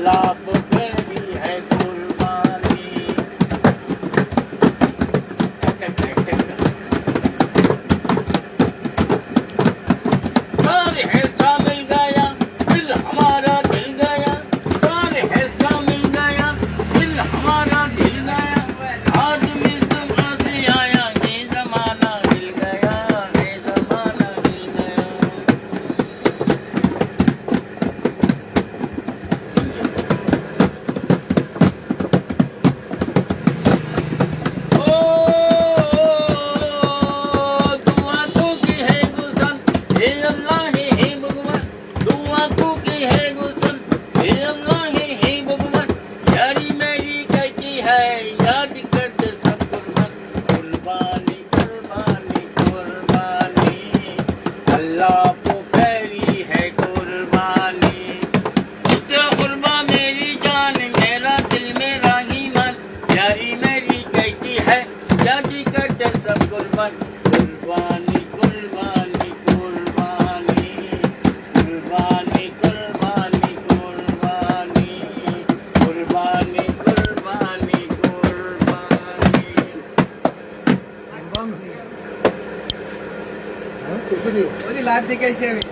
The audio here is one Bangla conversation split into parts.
la लगी कटर हाँ, कैसे अभी?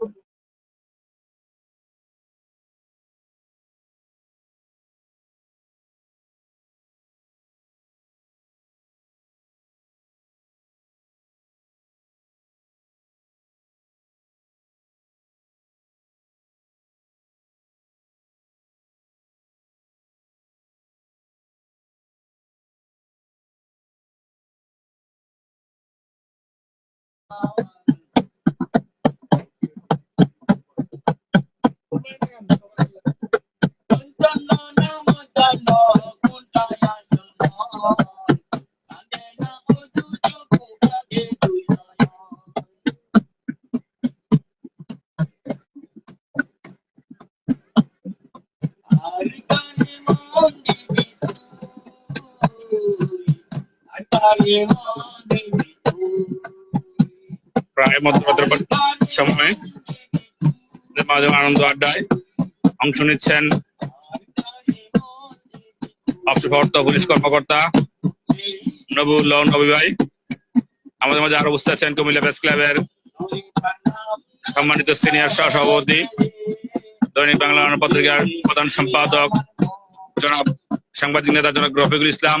could Wow. প্রায় মধ্যরাতের সময়ে মাঝে আনন্দ আড্ডায় অংশ নিচ্ছেন অবসরপ্রাপ্ত পুলিশ কর্মকর্তা নবুল্লাহ নবী ভাই আমাদের মাঝে আরও বুঝতে আছেন কুমিল্লা প্রেস ক্লাবের সম্মানিত সিনিয়র সহ সভাপতি, দৈনিক বাংলা পত্রিকার প্রধান সম্পাদক, জনাব সাংবাদিক নেতা জনাব রফিকুল ইসলাম।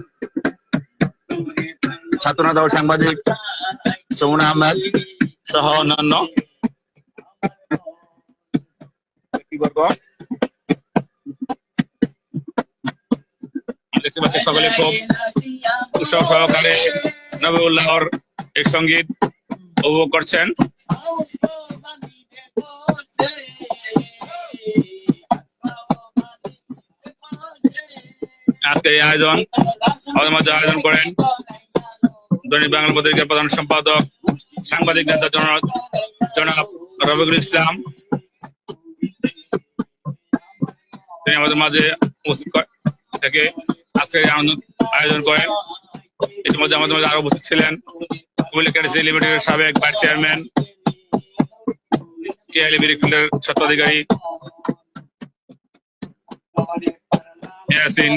ছাত্রনেতা ও সাংবাদিক সমুনা আহমেদ সহ অন্যান্য। ব্যক্তিবর্গ দেখতে পাচ্ছি সকলে খুব উৎসব সহকারে নবুল্লাহর এই সংগীত উপভোগ করছেন। আজকে এই আয়োজন আমাদের মাঝে আয়োজন করেন দৈনিক বাংলা পত্রিকার প্রধান সম্পাদক, সাংবাদিক নেতা জনাব রবিকুল ইসলাম। তিনি আমাদের মাঝে উপস্থিত থেকে আজকে আয়োজন করেন ইতিমধ্যে আমাদের মাঝে আরও উপস্থিত ছিলেন কুমিল্লা ক্যাডিসি লিমিটেডের সাবেক ভাইস চেয়ারম্যান বিরিফিল্ডের স্বত্বাধিকারী ইয়াসিন